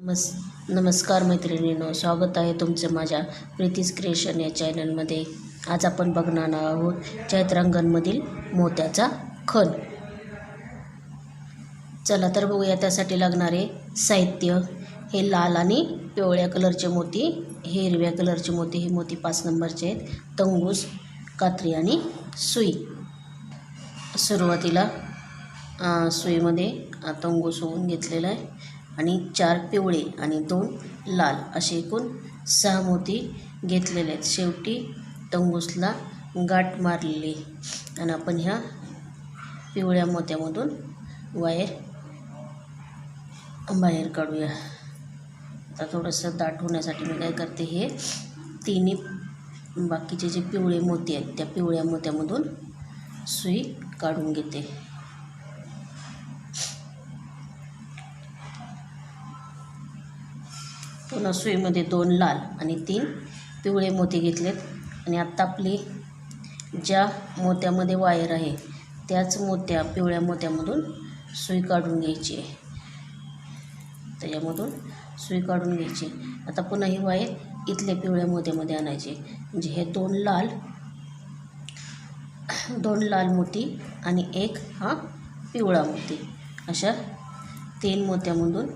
नमस् नमस्कार मैत्रिणींनो स्वागत आहे तुमचं माझ्या प्रीतीज क्रिएशन या चॅनलमध्ये. आज आपण बघणार आहोत चैत्रांगणमधील मोत्याचा खण. चला तर बघूया त्यासाठी लागणारे साहित्य. हे लाल आणि पिवळ्या कलरचे मोती हे हिरव्या कलरचे मोती हे मोती पाच नंबरचे आहेत. तंगूस कात्री आणि सुई. सुरुवातीला सुईमध्ये तंगूस होऊन घेतलेला आहे. आणि चार पिवळे आणि दोन लाल असे एकूण सहा मोती घेतलेले आहेत. शेवटी तंबूसला गाठ मारलेली. आणि आपण ह्या पिवळ्या मोत्यामधून वायर बाहेर काढूया. आता थोडंसं दाट होण्यासाठी मी काय करते हे तिन्ही बाकीचे जे पिवळे मोती आहेत त्या पिवळ्या मोत्यामधून सुई काढून घेते. पुन्हा सुईमध्ये दोन लाल आणि तीन पिवळे मोती घेतलेत. आणि आत्ता आपली ज्या मोत्यामध्ये वायर आहे त्याच मोत्या पिवळ्या मोत्यामधून सुई काढून घ्यायची आहे. त्याच्यामधून सुई काढून घ्यायची आता पुन्हा ही वायर इथल्या पिवळ्या मोत्यामध्ये आणायची म्हणजे हे दोन लाल दोन लाल मोती आणि एक हा पिवळा मोती. अशा तीन मोत्यामधून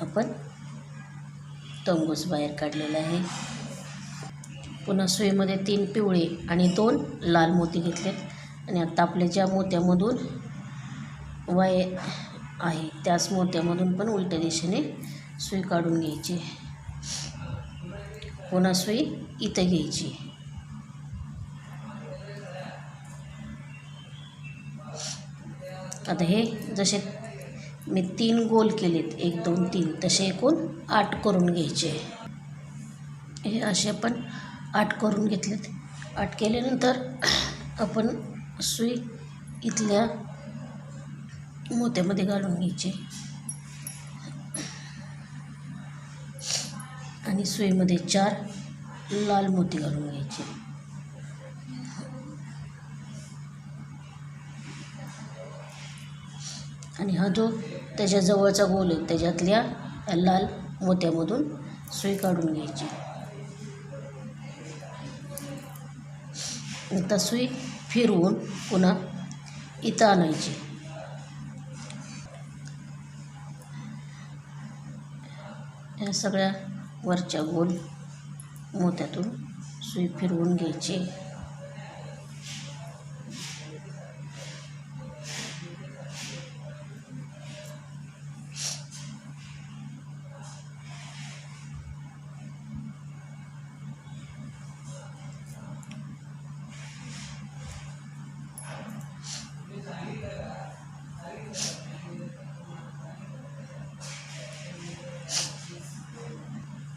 आपण तंबूस बाहेर काढलेला आहे. पुन्हा सुईमध्ये तीन पिवळे आणि दोन लाल मोती घेतलेत. आणि आता आपल्या ज्या मोत्यामधून वाय आहे त्याच मोत्यामधून पण उलट्या दिशेने सुई काढून घ्यायची. पुन्हा सुई इथं घ्यायची. आता हे जसे मी तीन गोल केलेत एक दोन तीन. तसे एकूण आठ करून घ्यायचे. हे असे आपण आठ करून घेतलेत. आठ केल्यानंतर आपण सुई इथल्या मोत्यामध्ये घालून घ्यायची. आणि सुईमध्ये चार लाल मोती घालून घ्यायचे. आणि हा जो त्याच्या जवळचा गोल आहे. त्याच्यातल्या लाल मोत्यामधून सुई काढून घ्यायची. आता सुई फिरवून पुन्हा इथं आणायची. या सगळ्या वरच्या गोल मोत्यातून सुई फिरवून घ्यायची.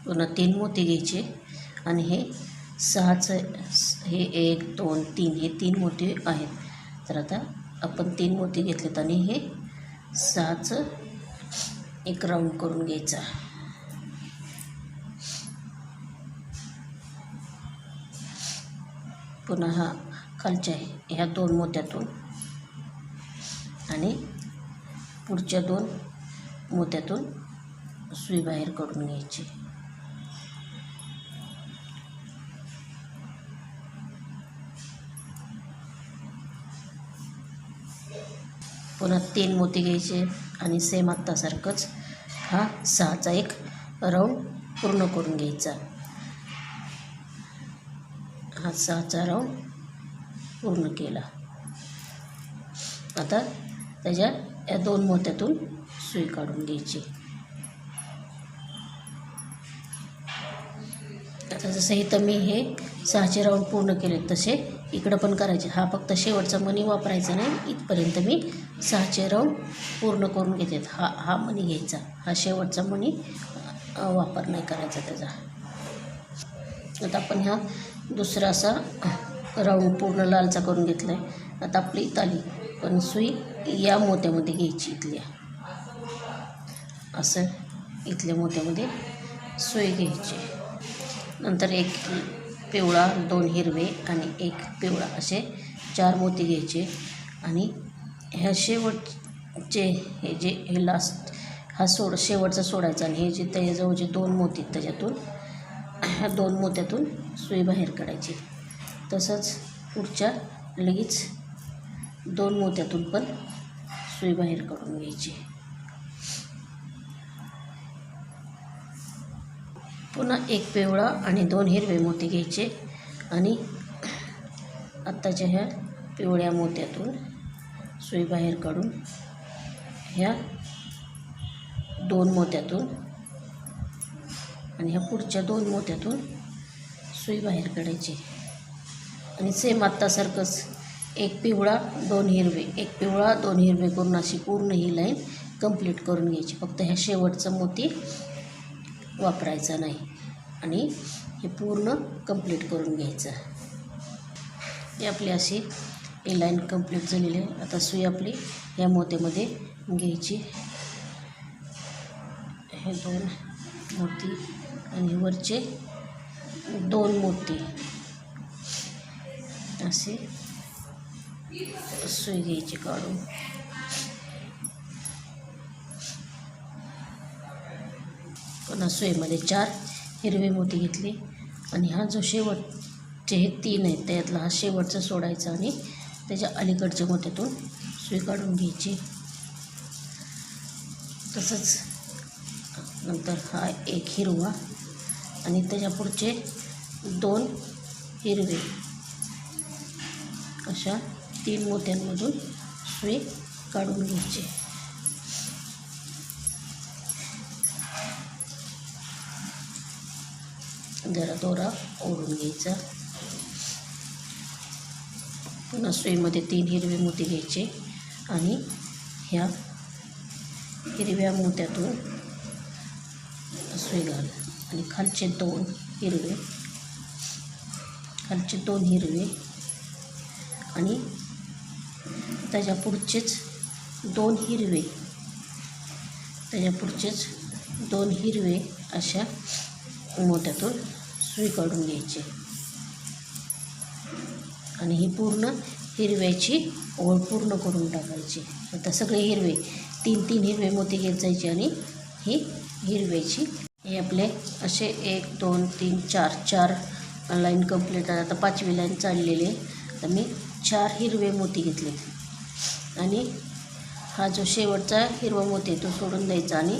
पुन्हा तीन मोती घ्यायचे. आणि हे सहाचं हे एक दोन तीन हे तीन मोती आहेत. तर आता आपण तीन मोती घेतलेत आणि हे सहाचं एक राऊंड करून घ्यायचा पुन्हा हा खालच्या ह्या दोन मोत्यातून आणि पुढच्या दोन मोत्यातून सुई बाहेर करून घ्यायची. पुन्हा तीन मोती घ्यायचे आणि सेम आत्तासारखंच हा सहाचा एक राऊंड पूर्ण करून घ्यायचा. हा सहाचा राऊंड पूर्ण केला. आता त्याच्या या दोन मोत्यातून सुई काढून घ्यायची. आता जसं इथं मी हे सहाचे राऊंड पूर्ण केले तसे. इकडं पण करायचे. हा फक्त शेवटचा मनी वापरायचा नाही. इथपर्यंत मी सहाचे राऊंड पूर्ण करून घेते हा हा मनी घ्यायचा. हा शेवटचा मनी वापर नाही करायचा त्याचा. आता आपण ह्या दुसरा असा राऊंड पूर्ण लालचा करून घेतला आहे आता आपली ताली आली पण सुई या मोत्यामध्ये घ्यायची इथल्या. असं इथल्या मोत्यामध्ये सुई घ्यायची. नंतर एक पिवळा दोन हिरवे आणि एक पिवळा असे चार मोती घ्यायचे. आणि ह्या शेवटचे हे जे हे लास्ट हा सोड शेवटचा सोडायचा आणि हे जे त्याच्याजवळ जे दोन मोती त्याच्यातून ह्या दोन मोत्यातून सुई बाहेर काढायची. तसंच पुढच्या लगेच दोन मोत्यातून पण सुई बाहेर काढून घ्यायची. पुन्हा एक पिवळा आणि दोन हिरवे मोती घ्यायचे. आणि आत्ताच्या ह्या पिवळ्या मोत्यातून सुई बाहेर काढून ह्या दोन मोत्यातून आणि ह्या पुढच्या दोन मोत्यातून सुई बाहेर काढायची. आणि सेम आत्तासारखंच एक पिवळा दोन हिरवे. एक पिवळा दोन हिरवे करून अशी पूर्ण ही लाईन कंप्लीट करून घ्यायची. फक्त ह्या शेवटचं मोती वापरायचा नाही. आणि हे पूर्ण कंप्लीट करून घ्यायचं. हे आपली अशी ए लाईन कंप्लीट झालेली आहे. आता सुई आपली या मोत्यामध्ये घ्यायची. हे दोन मोती आणि वरचे दोन मोती. असे सुई घ्यायची काढून. पुन्हा सुईमध्ये चार हिरवे मोती घेतले. आणि हा जो शेवटचे हे तीन आहेत त्यातला हा शेवटचा सोडायचा आणि त्याच्या अलीकडच्या मोत्यातून सुई काढून घ्यायची. तसंच नंतर हा एक हिरवा आणि त्याच्या पुढचे दोन हिरवे अशा तीन मोत्यांमधून सुई काढून घ्यायची. जरा दोरा ओढून घ्यायचा. पुन्हा सुईमध्ये तीन हिरवे मोती घ्यायचे आणि ह्या हिरव्या मोत्यातून सुई घाल आणि खालचे दोन हिरवे खालचे दोन हिरवे आणि त्याच्या पुढचेच दोन हिरवे त्याच्या पुढचेच दोन हिरवे अशा मोत्यातून सुई काढून घ्यायची आणि ही पूर्ण हिरव्याची ओळ पूर्ण करून टाकायची. आता सगळे हिरवे तीन तीन हिरवे मोती घेत जायचे आणि ही हिरव्याची हे आपले असे एक दोन तीन चार चार लाईन कंप्लीट आहे आता पाचवी लाईन चाललेली आहे. तर मी चार हिरवे मोती घेतले. आणि हा जो शेवटचा हिरवा मोती आहे तो सोडून द्यायचा आणि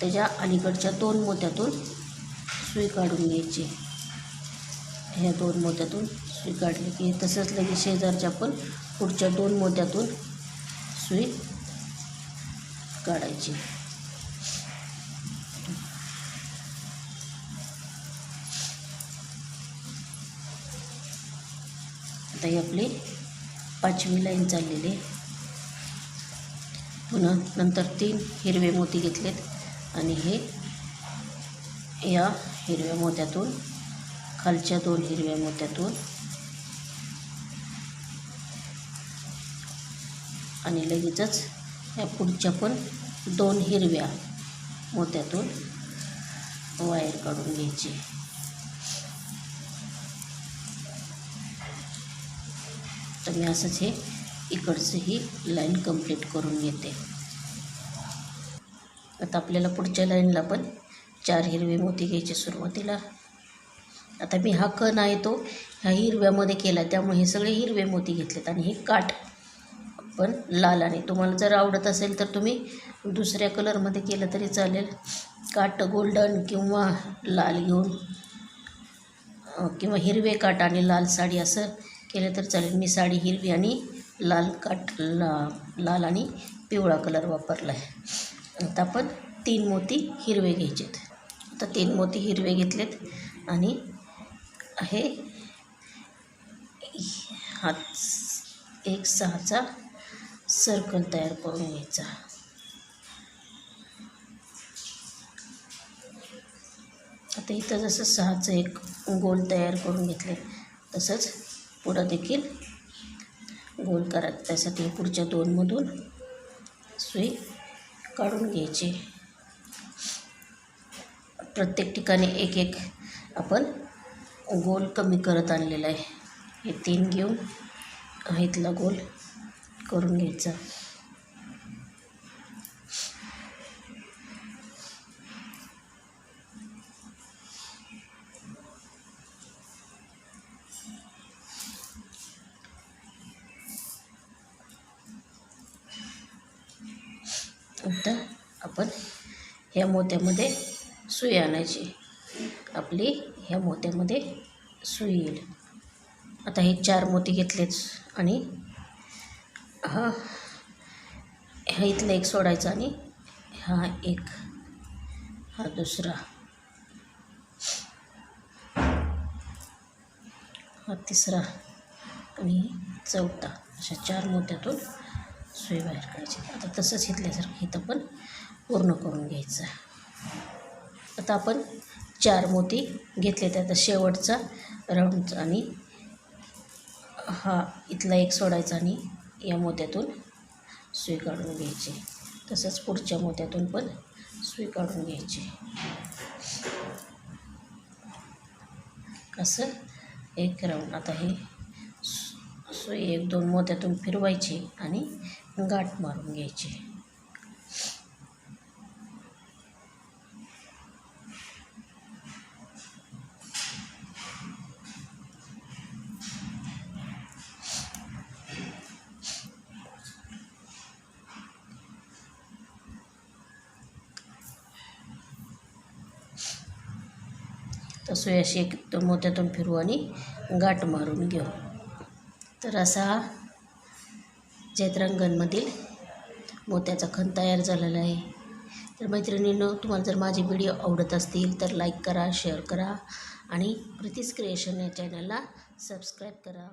त्याच्या अलीकडच्या दोन मोत्यातून सुई काढून घ्यायची. ह्या दोन मोत्यातून सुई काढली की तसंच लगेच शेजारच्या पण पुढच्या दोन मोत्यातून सुई काढायची. आता ही आपली पाचवी लाईन चाललेली आहे. पुन्हा नंतर तीन हिरवे मोती घेतलेत आणि हे या हिरव्या मोत्यातून खालच्या दोन हिरव्या मोत्यातून आणि लगेचच या पुढच्या पण दोन हिरव्या मोत्यातून वायर काढून घ्यायची. तर मी असंच हे इकडचं ही लाईन कंप्लीट करून घेते. आता आपल्याला पुढच्या लाईनला पण चार हिरवे मोती घ्यायचे सुरुवातीला. आता मी हा कण आहे तो ह्या हिरव्यामध्ये केला त्यामुळे हे सगळे हिरवे मोती घेतलेत आणि हे काठ पण लाल आणि तुम्हाला जर आवडत असेल तर तुम्ही दुसऱ्या कलरमध्ये केलं तरी चालेल. काठ गोल्डन किंवा लाल घेऊन किंवा हिरवे काठ आणि लाल साडी असं केलं तर चालेल. मी साडी हिरवी आणि लाल काठ ला लाल आणि पिवळा कलर वापरला आहे. आता आपण तीन मोती हिरवे घ्यायचेत. आता तीन मोती हिरवे घेतलेत. आणि हे हात एक सहाचा सर्कल तयार करून घ्यायचा. आता इथं जसं सहाचं एक गोल तयार करून घेतले तसंच पुढं देखील गोल करायचं त्यासाठी पुढच्या दोनमधून सुई काढून घ्यायची. प्रत्येक ठिकाणी एक एक आपण गोल कमी करत आणलेला आहे. हे तीन घेऊन इथला गोल करून घ्यायचा. आपण ह्या मोत्यामध्ये सुई आणायची. आपली ह्या मोत्यामध्ये सुई येईल. आता हे चार मोती घेतलेच आणि हा ह्या इथला एक सोडायचा आणि हा एक हा दुसरा. हा तिसरा आणि चौथा. अशा चार मोत्यातून सुई बाहेर काढायची. आता तसंच घेतल्यासारखं इथं पण पूर्ण करून घ्यायचं. आता आपण चार मोती घेतले त्यात शेवटचा राऊंडचा आणि हा इथला एक सोडायचा आणि या मोत्यातून सुई काढून घ्यायची. तसंच पुढच्या मोत्यातून पण सुई काढून घ्यायची. असं एक राऊंड. आता हे सुई एक दोन मोत्यातून फिरवायची आणि गाठ मारून घ्यायची. तर सुई अशी एक मोत्यातून फिरवू आणि गाठ मारून घेऊ. तर असा हा चैत्रांगणमधील मोत्याचा खण तयार झालेला आहे. तर मैत्रिणींनो तुम्हाला जर माझे व्हिडिओ आवडत असतील तर लाईक करा शेअर करा आणि प्रितीस क्रिएशन या चॅनलला सबस्क्राईब करा.